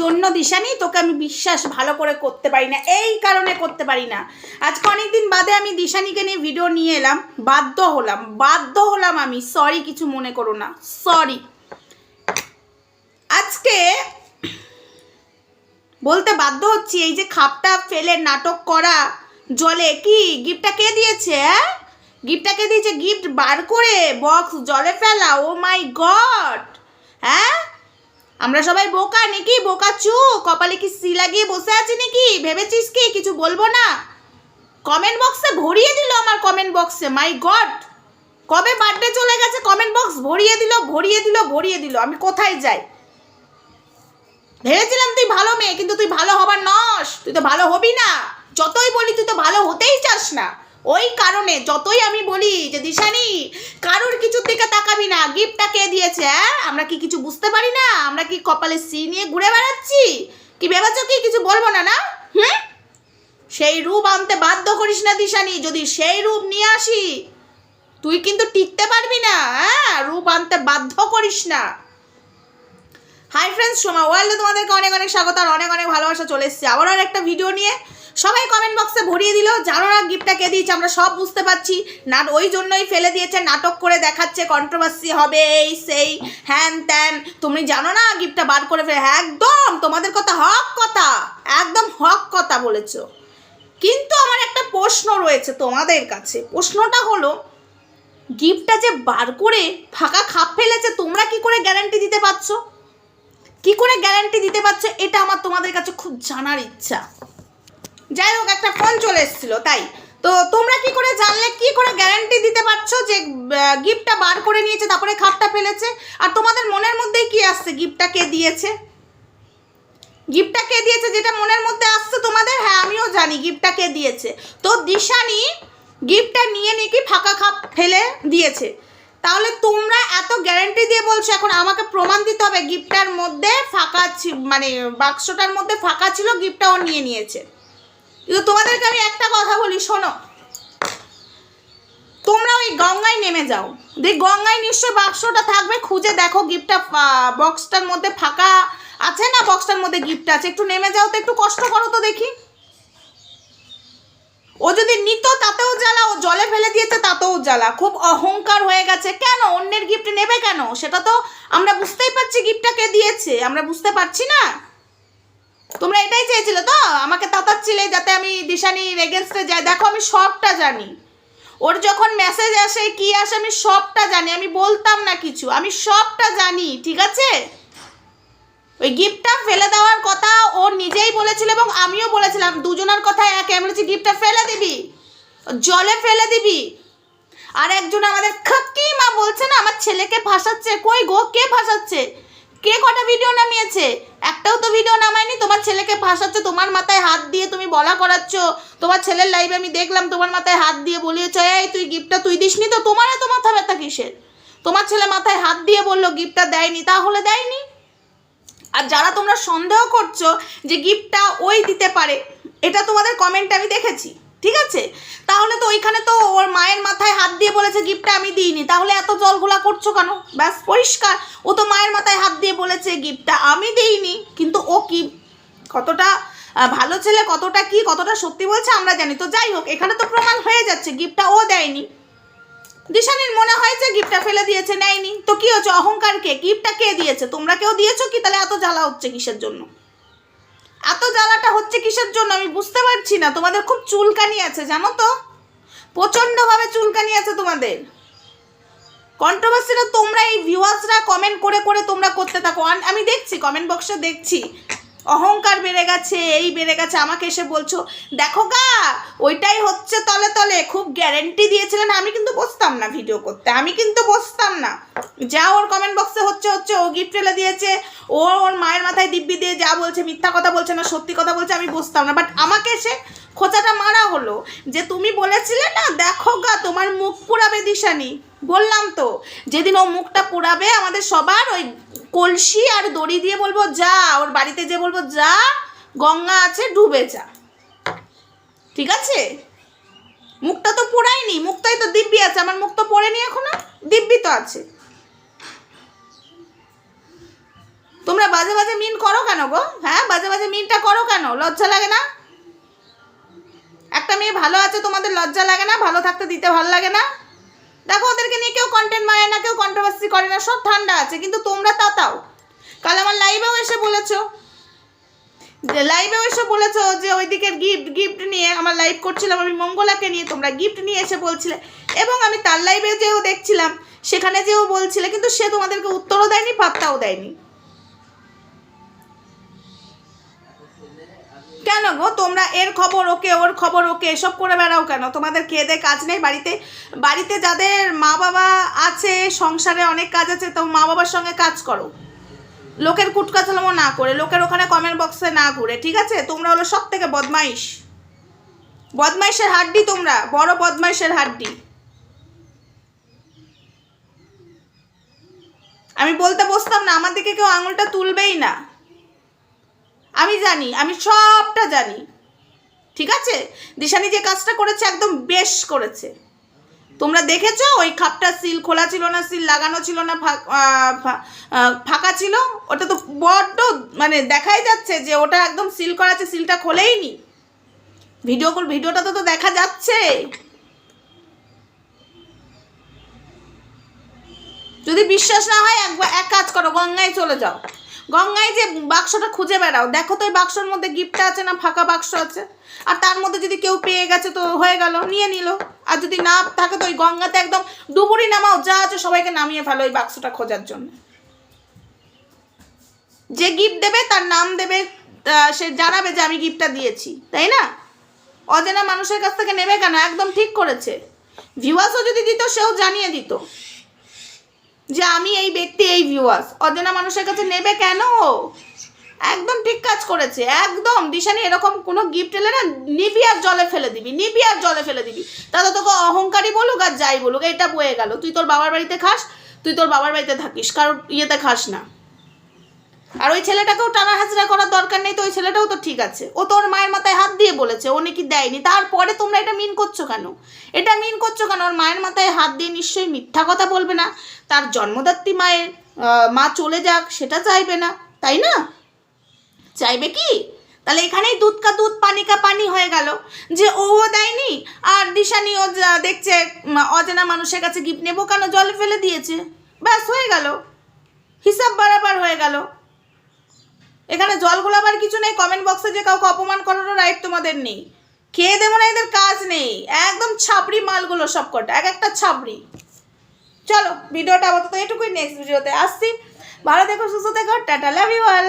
জন্য দিশানি তোকে আমি বিশ্বাস ভালো করে করতে পারি না, এই কারণে করতে পারি না। আজকে অনেকদিন বাদে আমি দিশানিকে নিয়ে ভিডিও নিয়ে এলাম, বাধ্য হলাম বাধ্য হলাম আমি সরি কিছু মনে করো না সরি আজকে বলতে বাধ্য হচ্ছি, এই যে খাপটা ফেলে নাটক করা জলে, কি গিফটটা কে দিয়েছে গিফটটা কে দিয়েছে? গিফট বার করে বক্স জলে ফেলা ও মাই গড হ্যাঁ আমরা সবাই বোকা নাকি? বোকা চু কপালে কি সি লাগিয়ে বসে আছি নাকি? ভেবেছিস কি? কিছু বলব না? কমেন্ট বক্সে ভরিয়ে দিল আমার কমেন্ট বক্সে মাই গড কবে বার্থডে চলে গেছে কমেন্ট বক্স ভরিয়ে দিল ভরিয়ে দিল ভরিয়ে দিল। আমি কোথায় যাই? ভেবেছিলাম তুই ভালো মেয়ে, কিন্তু তুই ভালো হবার নস। তুই তো ভালো হবি না। যতই বলি তুই তো ভালো হতেই চাস না। ওই কারণে যতই আমি বলি যে দিশানি, কারোর কিছুর দিকে তাকাবি না, গিফটটা কে দিয়েছে আমরা কি কিছু বুঝতে পারি না? আমরা কি কপালে সি নিয়ে ঘুরে বেড়াচ্ছি? কি ভেবেছ কি? কিছু বলব না না? হুম? সেই রূপ আনতে বাধ্য করিস না দিশানি, যদি সেই রূপ নিয়ে আসি, তুই কিন্তু টিকতে পারবি না হ্যাঁ রূপ আনতে বাধ্য করিস না। হাই ফ্রেন্ডস সোমা ওয়ার্ল্ডে তোমাদেরকে অনেক অনেক স্বাগত, আর অনেক অনেক ভালোবাসা চলে এসেছে। আবার আর একটা ভিডিও নিয়ে সবাই কমেন্ট বক্সে ভরিয়ে দিল। জানো না গিফটটা কে দিয়েছে আমরা সব বুঝতে পারছি। না ওই জন্যই ফেলে দিয়েছে নাটক করে দেখাচ্ছে কন্ট্রোভার্সি হবে এই সেই হ্যান ত্যান। তুমি জানো না গিফটটা বার করে ফেলে হ্যাঁ, একদম তোমাদের কথা হক কথা একদম হক কথা বলেছ। কিন্তু আমার একটা প্রশ্ন রয়েছে তোমাদের কাছে। প্রশ্নটা হলো গিফটটা যে বার করে ফাঁকা খাপ ফেলেছে তোমরা কি করে গ্যারান্টি দিতে পারছ? কি করে গ্যারান্টি দিতে পারছ? এটা আমার তোমাদের কাছে খুব জানার ইচ্ছা। যাই হোক একটা ফোন চলে এসেছিল, তাই। তো তোমরা কি করে জানলে, কি করে গ্যারান্টি দিতে পারছ যে গিফটটা বার করে নিয়েছে, তারপরে খাপটা ফেলেছে? আর তোমাদের মনের মধ্যেই কি আসছে? গিফটটা কে দিয়েছে? গিফটটা কে দিয়েছে? যেটা মনের মধ্যে আসছে তোমাদের? হ্যাঁ আমিও জানি গিফটটা কে দিয়েছে। তো দিশানি গিফটটা নিয়ে নাকি ফাঁকা খাপ ফেলে দিয়েছে। তাহলে তোমরা এত গ্যারান্টি দিয়ে বলছো, এখন আমাকে প্রমাণ দিতে হবে গিফটটার মধ্যে ফাঁকা মানে বাক্সটার মধ্যে ফাঁকা ছিল গিফটটা ও নিয়ে নিয়েছে। কিন্তু তোমাদেরকে আমি একটা কথা বলি, শোনো। তোমরা ওই গঙ্গায় নেমে যাও। দেখ গঙ্গায় নিশ্চয় বাক্সটা থাকবে, খুঁজে দেখো গিফটটা বক্সটার মধ্যে ফাঁকা আছে না? বক্সটার মধ্যে গিফট আছে? একটু নেমে যাও তো, একটু কষ্ট করো তো দেখি। ও যদি নিত, তাতেও জ্বালা, ও জলে ফেলে দিয়েছে, তাতেও জ্বালা। খুব অহংকার হয়ে গেছে। কেন? অন্যের গিফট নেবে কেন? সেটা তো আমরা বুঝতেই পারছি গিফটটা কে দিয়েছে। আমরা বুঝতে পারছি না। তোমরা এটাই চেয়েছিলে তো? আমাকে তাতাচ্ছিলে যাতে আমি দিশানির এগেনস্টে যাই। দেখো, আমি সবটা জানি। ওর যখন মেসেজ আসে, কি আসে, আমি সবটা জানি। আমি বলতাম না কিছু। আমি সবটা জানি, ঠিক আছে? ওই গিফটটা ফেলে দেওয়ার কথা ও নিজেই বলেছিল এবং আমিও বলেছিলাম, দুজনের কথা এক। আমি বলেছি গিফটটা ফেলে দিবি। জলে ফেলে দিবি। আর একজন আমাদের, খাকি মা বলছে না, আমার ছেলেকে ভাসাচ্ছে কই গো? কে ভাসাচ্ছে কে কটা ভিডিও নামিয়েছে? একটাও তো ভিডিও নামায়নি। তোমার ছেলেকে ভাসাচ্ছে তোমার মাথায় হাত দিয়ে তুমি বলা করাচ্ছ। তোমার ছেলের লাইভে আমি দেখলাম, তোমার মাথায় হাত দিয়ে বলিয়েছ, এই, তুই গিফটটা তুই দিসনি তো? তোমার এত মাথা ব্যথা কিসের? তোমার ছেলে মাথায় হাত দিয়ে বলল গিফটটা দেয়নি। তাহলে দেয়নি। আর যারা তোমরা সন্দেহ করছ যে গিফটটা ওই দিতে পারে, এটা তোমাদের কমেন্টে আমি দেখেছি। ঠিক আছে? তাহলে তো ওইখানে তো ওর মায়ের মাথায় হাত দিয়ে বলেছে গিফটটা আমি দিইনি। তাহলে এত জলগুলা করছ কেন? ব্যাস, পরিষ্কার। ও তো মায়ের মাথায় হাত দিয়ে বলেছে গিফটটা আমি দিইনি। কিন্তু ও কি, কতটা ভালো ছেলে, কতটা কি, কতটা সত্যি বলছে আমরা জানি। তো যাই হোক, এখানে তো প্রমাণ হয়ে যাচ্ছে গিফটটা ও দেয়নি। দিশানির মনে হয় যে গিফটটা ফেলে দিয়েছে, নেয়নি। তো কি হচ্ছে অহংকার কে? গিফটটা কে দিয়েছে? তোমরা কেউ দিয়েছ কি? তাহলে এত জ্বালা হচ্ছে কিসের জন্য? এত জ্বালাটা হচ্ছে কিসের জন্য? আমি বুঝতে পারছি না। তোমাদের খুব চুলকানি আছে, জানো তো? প্রচণ্ডভাবে চুলকানি আছে তোমাদের। কন্ট্রোভার্সিটা তোমরা এই ভিউয়ার্সরা কমেন্ট করে করে তোমরা করতে থাকো। আমি দেখছি কমেন্ট বক্সে দেখছি। অহংকার বেড়ে গেছে, এই বেড়ে গেছে। আমাকে এসে বলছো, দেখো গা, ওইটাই হচ্ছে তলে তলে। খুব গ্যারেন্টি দিয়েছিলেন, আমি কিন্তু বসতাম না ভিডিও করতে, আমি কিন্তু বসতাম না। যা ওর কমেন্ট বক্সে হচ্ছে হচ্ছে, ও গিফট ফেলে দিয়েছে, ও ওর মায়ের মাথায় দিব্যি দিয়ে যা বলছে, মিথ্যা কথা বলছে না, সত্যি কথা বলছে, আমি বসতাম না। বাট আমাকে এসে খোঁচাটা মারা হলো যে তুমি বলেছিলে না, দেখো গা, তোমার মুখ পুরাবে দিশানি। বললাম তো। যেদিন ও মুখটা পুরাবে, আমাদের সবার ওই কলসি আর দড়ি দিয়ে বলব, যা, ওর বাড়িতে যে বলব, যা, গঙ্গা আছে, ডুবে যা। ঠিক আছে? মুখটা তো পোড়ায়নি, মুখটাই তো দিব্যি আছে, আমার মুখ তো পড়েনি এখনও, দিব্যি তো আছে। তোমরা বাজে বাজে মিন করো কেন গো? হ্যাঁ বাজে বাজে মিনটা করো কেন? লজ্জা লাগে না? একটা মেয়ে ভালো আছে, তোমাদের লজ্জা লাগে না? ভালো থাকতে দিতে ভালো লাগে না? দেখো, ওদেরকে নিয়ে কেউ কন্টেন্ট মারে না, কেউ কন্ট্রোভার্সি করে না, সব ঠান্ডা আছে, কিন্তু তোমরা তাতাও কাল আমার লাইভেও এসে বলেছ। লাইভেও এসে বলেছ যে ওইদিকে গিফট গিফট নিয়ে আমার লাইভ করছিলাম আমি মঙ্গলাকে নিয়ে, তোমরা গিফট নিয়ে এসে বলছিলে। এবং আমি তার লাইভে যেও দেখছিলাম, সেখানে যেও বলছিলে, কিন্তু সে তোমাদেরকে উত্তরও দেয়নি, পাত্তাও দেয়নি। কেন গো? তোমরা এর খবর ওকে, ওর খবর ওকে, এসব করে বেড়াও কেন? তোমাদের খেয়ে দেয়ে কাজ নেই বাড়িতে? বাড়িতে যাদের মা বাবা আছে, সংসারে অনেক কাজ আছে, তো মা বাবার সঙ্গে কাজ করো। লোকের কুটকাচালামো না করে, লোকের ওখানে কমেন্ট বক্সে না ঘুরে, ঠিক আছে? তোমরা হলো সব থেকে বদমাইশ। বদমাইশের হাড্ডি তোমরা, বড় বদমাইশের হাড্ডি। আমি বলতে বসতাম না, আমার দিকে কেউ আঙুলটা তুলবেই না। জানি, আমি সবটা জানি। ঠিক আছে? দিশানি যে কাজটা করেছে একদম বেশ করেছে। তোমরা দেখেছ? ওই খাপটা সিল খোলা ছিল না, সিল লাগানো ছিল না ফাঁকা ছিল? ওটা তো বড্ড মানে দেখাই যাচ্ছে যে ওটা একদম সিল করা আছে, সিলটা খোলেই নি। ভিডিও ভিডিওটা তো তো দেখা যাচ্ছে। যদি বিশ্বাস না হয়, একবার এক কাজ করো, গঙ্গায় চলে যাও। গঙ্গায় যে বাক্সটা খুঁজে বেড়াও, দেখো তো ওই বাক্সর মধ্যে গিফটটা আছে না ফাঁকা বাক্স আছে? আর তার মধ্যে যদি কেউ পেয়ে গেছে তো হয়ে গেল, নিয়ে নিল। আর যদি না থাকে তো ওই গঙ্গাতে একদম ডুবুরি নামাও, যা আছে সবাইকে নামিয়ে ফেলো ওই বাক্সটা খোঁজার জন্য। যে গিফট দেবে তার নাম দেবে সে জানাবে যে আমি গিফটটা দিয়েছি, তাই না? অজানা মানুষের কাছ থেকে নেবে কেন? একদম ঠিক করেছে। ভিউয়ার্সও যদি দিত, সেও জানিয়ে দিত। যে আমি এই ব্যক্তি, এই ভিউয়ার্স অজানা মানুষের কাছে নেবে কেন? একদম ঠিক কাজ করেছে। একদম। দিশানি, এরকম কোনো গিফট এলে না নিবি আর জলে ফেলে দিবি, নিবি আর জলে ফেলে দিবি। তাতে তোকে অহংকারী বলুক আর যাই বলুক, এটা বয়ে গেল। তুই তোর বাবার বাড়িতে খাস, তুই তোর বাবার বাড়িতে থাকিস, কারোর ইয়েতে খাস না। আর ওই ছেলেটাকেও টানা হাজরা করার দরকার নেই, তো ওই ছেলেটাও তো ঠিক আছে। ও তোর মায়ের মাথায় হাত দিয়ে বলেছে, ও নাকি দেয়নি। তারপরে তোমরা এটা মিন করছ কেন? এটা মিন করছ কেন? ওর মায়ের মাথায় হাত দিয়ে নিশ্চয়ই মিথ্যা কথা বলবে না। তার জন্মদাত্রী মায়ের মা চলে যাক, সেটা চাইবে না, তাই না? চাইবে কি? তাহলে এখানেই দুধ কা দুধ, পানি কা পানি হয়ে গেল যে ও দেয়নি, আর দিশানি ও যা দেখছে অজানা মানুষের কাছে গিফট নেব কেন? জলে ফেলে দিয়েছে। ব্যাস, হয়ে গেল। হিসাব বারাবার হয়ে গেল। এখানে জল গোলাবার কিছু নেই কমেন্ট বক্সে যে কাউকে অপমান করার রাইট তোমাদের নেই। খেয়ে দেবো না, এদের কাজ নেই। একদম ছাপড়ি মালগুলো সব কটা এক একটা ছাপড়ি। চলো, ভিডিওটা আপাতত এটুকুই নেক্সট ভিডিওতে আসছি। ভালো দেখো সুস্থ দেখো টাটা লাভ ইউ অল